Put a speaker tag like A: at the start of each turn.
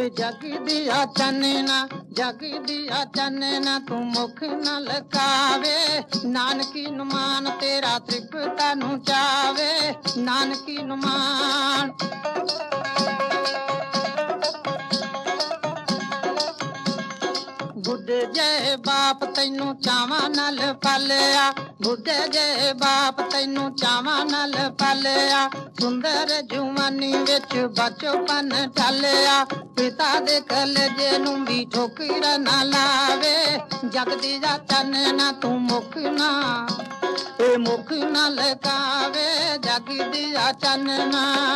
A: ਓਏ ਜਗ ਦੀਆ ਚੰਨਣਾ, ਜਗ ਦੀਆ ਚੰਨਣਾ, ਤੂੰ ਮੁਖ ਨਾ ਲਕਾਵੇ ਨਾਨਕੀ ਨੂੰ ਮਾਨ ਤੇਰਾ ਤ੍ਰਿਪਤਾ ਨੂੰ ਚਾਵੇ। ਨਾਨਕੀ ਨੂੰ ਬੁੱਢੇ ਜੇ ਬਾਪ ਤੈਨੂੰ ਚਾਵਾਂ ਨਾਲ ਪਾਲਿਆ। ਬੁੱਢੇ ਜੇ ਬਾਪ ਤੈਨੂੰ ਚਾਵਾਂ ਨਾਲ ਪਾਲਿਆ। ਸੁੰਦਰ ਜੁਵਾਨੀ ਵਿੱਚ ਬਚਪਨ ਢਾਲਿਆ। ਪਿਤਾ ਦੇ ਕਲਜੇ ਨੂੰ ਵੀ ਠੋਕਰ ਨਾ ਲਾਵੇ। ਜਗਦੀ ਦਾ ਚੰਨਣਾ ਤੂੰ ਮੁਖ ਨਾ ਏ ਮੁਖ ਨਾ ਲਗਾਵੇ। ਜਗਦੀ ਦਾ ਚੰਨਣਾ